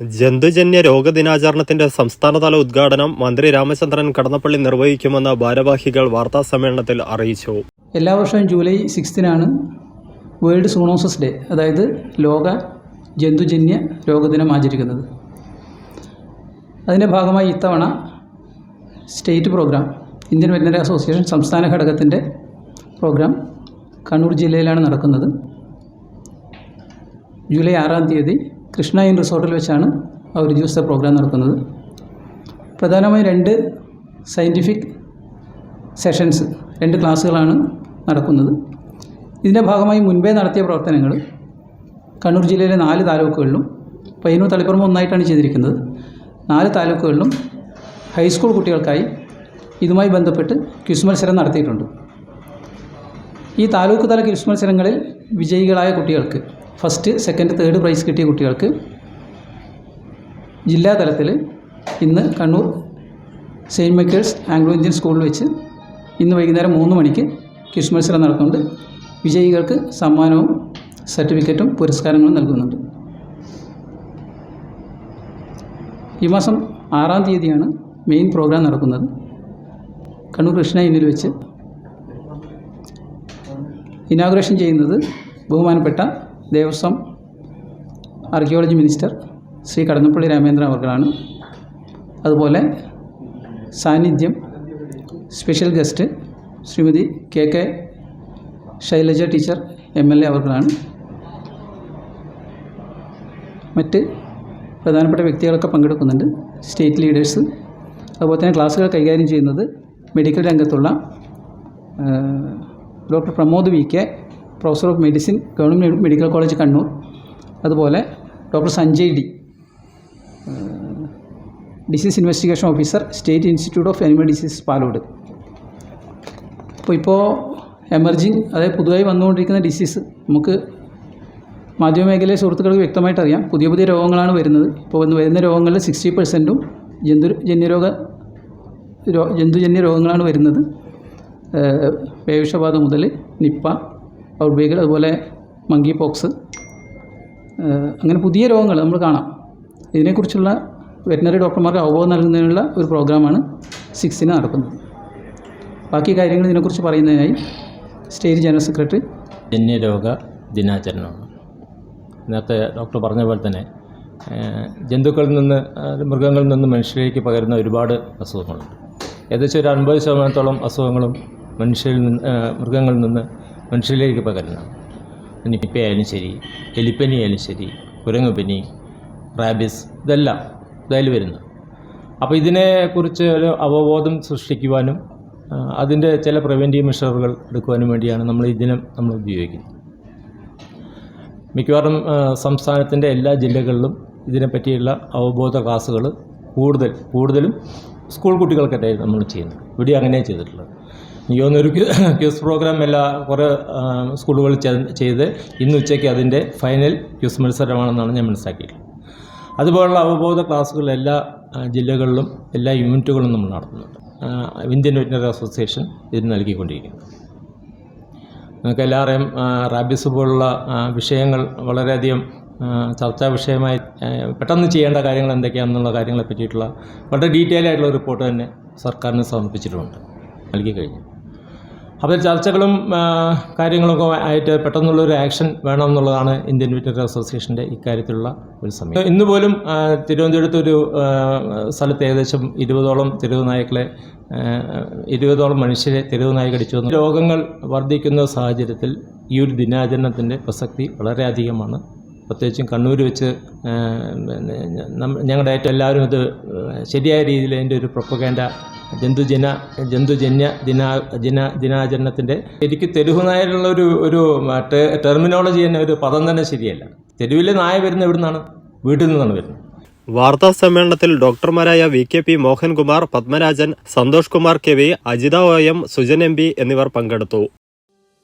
ജന്തുജന്യ രോഗദിനാചരണത്തിന്റെ സംസ്ഥാനതല ഉദ്ഘാടനം മന്ത്രി രാമചന്ദ്രൻ കടന്നപ്പള്ളി നിർവഹിക്കുമെന്ന് ഭാരവാഹികൾ വാർത്താ സമ്മേളനത്തിൽ അറിയിച്ചു. എല്ലാ വർഷവും ജൂലൈ സിക്സ്തിനാണ് വേൾഡ് സൂണോസസ് ഡേ അതായത് ലോക ജന്തുജന്യ രോഗദിനം ആചരിക്കുന്നത്. അതിന്റെ ഭാഗമായി ഇത്തവണ state programme Indian veterinary association സംസ്ഥാന ഘടകത്തിന്റെ പ്രോഗ്രാം കണ്ണൂർ ജില്ലയിലാണ് നടക്കുന്നത്. ജൂലൈ ആറാം തീയതി കൃഷ്ണ ഇൻ റിസോർട്ടിൽ വെച്ചാണ് ആ ഒരു ദിവസത്തെ പ്രോഗ്രാം നടക്കുന്നത്. പ്രധാനമായും രണ്ട് സയന്റിഫിക് സെഷൻസ് രണ്ട് ക്ലാസ്സുകളാണ് നടക്കുന്നത്. ഇതിന്റെ ഭാഗമായി മുൻപേ നടത്തിയ പ്രവർത്തനങ്ങൾ കണ്ണൂർ ജില്ലയിലെ നാല് താലൂക്കുകളിലും പയ്യന്നൂർ തളിപ്പുറം ഒന്നായിട്ടാണ് ചെയ്തിരിക്കുന്നത്. നാല് താലൂക്കുകളിലും ഹൈസ്കൂൾ കുട്ടികൾക്കായി ഇതുമായി ബന്ധപ്പെട്ട് ക്വിസ് മത്സരം നടത്തിയിട്ടുണ്ട്. ഈ താലൂക്ക് തല ക്വിസ് മത്സരങ്ങളിൽ വിജയികളായ കുട്ടികൾക്ക് ഫസ്റ്റ് സെക്കൻഡ് തേർഡ് പ്രൈസ് കിട്ടിയ കുട്ടികൾക്ക് ജില്ലാതലത്തിൽ ഇന്ന് Kannur saint Michael's anglo Indian സ്കൂളിൽ വെച്ച് ഇന്ന് വൈകുന്നേരം മൂന്ന് മണിക്ക് ക്വിസ് മത്സരം നടത്തുന്നുണ്ട്. വിജയികൾക്ക് സമ്മാനവും സർട്ടിഫിക്കറ്റും പുരസ്കാരങ്ങളും നൽകുന്നുണ്ട്. ഈ മാസം ആറാം തീയതിയാണ് മെയിൻ പ്രോഗ്രാം നടക്കുന്നത്. കണ്ണൂർ കൃഷ്ണ ഇന്നിൽ വെച്ച് ഇനാഗുറേഷൻ ചെയ്യുന്നത് ബഹുമാനപ്പെട്ട ദേവസ്വം ആർക്കിയോളജി മിനിസ്റ്റർ ശ്രീ കടന്നപ്പള്ളി രാമേന്ദ്രൻ അവർക്കാണ് അതുപോലെ സാന്നിധ്യം special guest Shrimati K K Shailaja teacher M L A അവർക്കാണ് മറ്റ് പ്രധാനപ്പെട്ട വ്യക്തികളൊക്കെ പങ്കെടുക്കുന്നുണ്ട്. സ്റ്റേറ്റ് ലീഡേഴ്സ് അതുപോലെ തന്നെ ക്ലാസ്സുകൾ കൈകാര്യം ചെയ്യുന്നത് മെഡിക്കൽ രംഗത്തുള്ള doctor Pramod V K professor of medicine government medical college Kannur. അതുപോലെ doctor Sanjay D. Disease investigation officer state institute of animal disease Palode. അപ്പോൾ ഇപ്പോൾ എമർജിങ് അതായത് പുതുതായി വന്നുകൊണ്ടിരിക്കുന്ന ഡിസീസ് നമുക്ക് മാധ്യമമേഖലയിലെ സുഹൃത്തുക്കൾക്ക് വ്യക്തമായിട്ട് അറിയാം പുതിയ പുതിയ രോഗങ്ങളാണ് വരുന്നത്. ഇപ്പോൾ വന്ന് വരുന്ന രോഗങ്ങളിൽ സിക്സ്റ്റി പെർസെന്റും ജന്തു ജന്യരോഗ ജന്തുജന്യ രോഗങ്ങളാണ് വരുന്നത്. വേവിഷബാധ മുതൽ നിപ്പ ഔട്ട്ബ്രേക്ക് അതുപോലെ മങ്കി പോക്സ് അങ്ങനെ പുതിയ രോഗങ്ങൾ നമ്മൾ കാണാം. ഇതിനെക്കുറിച്ചുള്ള വെറ്റിനറി ഡോക്ടർമാർക്ക് അവബോധം നൽകുന്നതിനുള്ള ഒരു പ്രോഗ്രാമാണ് സിക്സിന് നടക്കുന്നത്. ബാക്കി കാര്യങ്ങൾ ഇതിനെക്കുറിച്ച് പറയുന്നതിനായി സ്റ്റേറ്റ് ജനറൽ സെക്രട്ടറി ജന്യരോഗ ദിനാചരണമാണ്. നേരത്തെ ഡോക്ടർ പറഞ്ഞ പോലെ തന്നെ ജന്തുക്കളിൽ നിന്ന് മൃഗങ്ങളിൽ നിന്ന് മനുഷ്യരിലേക്ക് പകരുന്ന ഒരുപാട് അസുഖങ്ങളുണ്ട്. ഏകദേശം ഒരു അൻപത് ശതമാനത്തോളം അസുഖങ്ങളും മനുഷ്യരിൽ നിന്ന് മൃഗങ്ങളിൽ നിന്ന് മനുഷ്യരിലേക്ക് പകരുന്നതാണ് നിപ്പയായാലും ശരി എലിപ്പനി ആയാലും ശരി കുരങ്ങുപനി റാബിസ് ഇതെല്ലാം ഇതായാലും വരുന്നു. അപ്പോൾ ഇതിനെക്കുറിച്ച് ഒരു അവബോധം സൃഷ്ടിക്കുവാനും അതിന്റെ ചില പ്രിവെന്റീവ് മെഷറുകൾ എടുക്കുവാനും വേണ്ടിയാണ് നമ്മൾ ഈ ദിനം നമ്മൾ ഉപയോഗിക്കുന്നത്. മിക്കവാറും സംസ്ഥാനത്തിന്റെ എല്ലാ ജില്ലകളിലും ഇതിനെപ്പറ്റിയുള്ള അവബോധ ക്ലാസ്സുകൾ കൂടുതൽ കൂടുതലും സ്കൂൾ കുട്ടികൾക്കൊക്കെ നമ്മൾ ചെയ്യുന്നത്. ഇവിടെ അങ്ങനെ ചെയ്തിട്ടുള്ളത്. എനിക്ക് തോന്നുന്നൊരു ക്യൂസ് പ്രോഗ്രാം എല്ലാ കുറേ സ്കൂളുകളിൽ ചെയ്ത് ഇന്ന് ഉച്ചയ്ക്ക് അതിന്റെ ഫൈനൽ ക്യൂസ് മത്സരമാണെന്നാണ് ഞാൻ മനസ്സിലാക്കിയിട്ടുള്ളത്. അതുപോലുള്ള അവബോധ ക്ലാസ്സുകൾ എല്ലാ ജില്ലകളിലും എല്ലാ യൂണിറ്റുകളും നമ്മൾ നടത്തുന്നുണ്ട്. ഇന്ത്യൻ വെറ്റിനറി അസോസിയേഷൻ ഇതിന് നൽകിക്കൊണ്ടിരിക്കുന്നു. നമുക്ക് എല്ലാവരെയും റാബിസ് പോലുള്ള വിഷയങ്ങൾ വളരെയധികം ചർച്ചാ വിഷയമായി പെട്ടെന്ന് ചെയ്യേണ്ട കാര്യങ്ങൾ എന്തൊക്കെയാണെന്നുള്ള കാര്യങ്ങളെ പറ്റിയിട്ടുള്ള വളരെ ഡീറ്റെയിൽ ആയിട്ടുള്ള റിപ്പോർട്ട് തന്നെ സർക്കാരിന് സമർപ്പിച്ചിട്ടുണ്ട് നൽകി കഴിഞ്ഞു അപ്പോൾ ചർച്ചകളും കാര്യങ്ങളൊക്കെ ആയിട്ട് പെട്ടെന്നുള്ള ഒരു ആക്ഷൻ വേണമെന്നുള്ളതാണ് ഇന്ത്യൻ വെറ്റിനറി അസോസിയേഷന്റെ ഇക്കാര്യത്തിലുള്ള ഒരു സമയം ഇന്ന് പോലും തിരുവനന്തപുരത്ത് ഒരു സ്ഥലത്ത് ഏകദേശം ഇരുപതോളം തെരുവ് നായ്ക്കളെ ഇരുപതോളം മനുഷ്യരെ തെരുവ് നായ കടിച്ചു രോഗങ്ങൾ വർദ്ധിക്കുന്ന സാഹചര്യത്തിൽ ഈ ഒരു ദിനാചരണത്തിന്റെ പ്രസക്തി വളരെയധികമാണ്. പ്രത്യേകിച്ചും കണ്ണൂർ വെച്ച് ഞങ്ങളുടെ ഏറ്റവും എല്ലാവരും ഇത് ശരിയായ രീതിയിൽ അതിന്റെ ഒരു പ്രൊപ്പകേണ്ട ജന്തുജന ജന്തുജന്യ ദിനാ ദിന ദിനാചരണത്തിന്റെ ശരിക്കും തെരുവ് നായരുള്ള ഒരു ഒരു ടെർമിനോളജി തന്നെ ഒരു പദം തന്നെ ശരിയല്ല. തെരുവിലെ നായ വരുന്ന എവിടെ നിന്നാണ് വീട്ടിൽ നിന്നാണ് വരുന്നത്. വാർത്താ സമ്മേളനത്തിൽ ഡോക്ടർമാരായ V K P Mohankumar Padmarajan Santhosh Kumar K V Ajitha O M Sujan M P എന്നിവർ പങ്കെടുത്തു.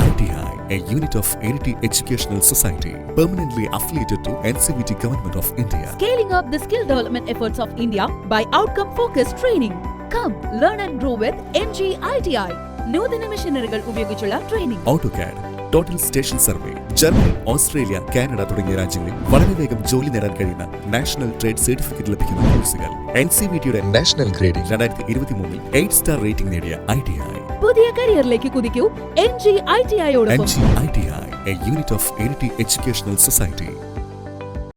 I T I a unit of Iritty educational society permanently affiliated to N C V T government of India skill development skill development efforts of India by outcome focus and I T I നൂതന മെഷീനറികൾ ഉപയോഗിച്ചുള്ള training AutoCAD total station survey Germany Australia Canada തുടങ്ങിയ രാജ്യങ്ങളിൽ വളരെ വേഗം ജോലി നേടാൻ കഴിയുന്ന നാഷണൽ ട്രേഡ് സർട്ടിഫിക്കറ്റ് ലഭിക്കുന്ന കോഴ്സുകൾ. എൻ സി വി ടിയുടെ നാഷണൽ ഗ്രേഡിംഗ്. രണ്ടായിരത്തി ഇരുപത്തി മൂന്നിൽ എയ്റ്റ് സ്റ്റാർ റേറ്റിംഗ് നേടിയ ഐ ടി ഐ. പുതിയ കരിയറിലേക്ക് കുതിക്കൂ. M G I T N G I T I a unit of Iritty educational society.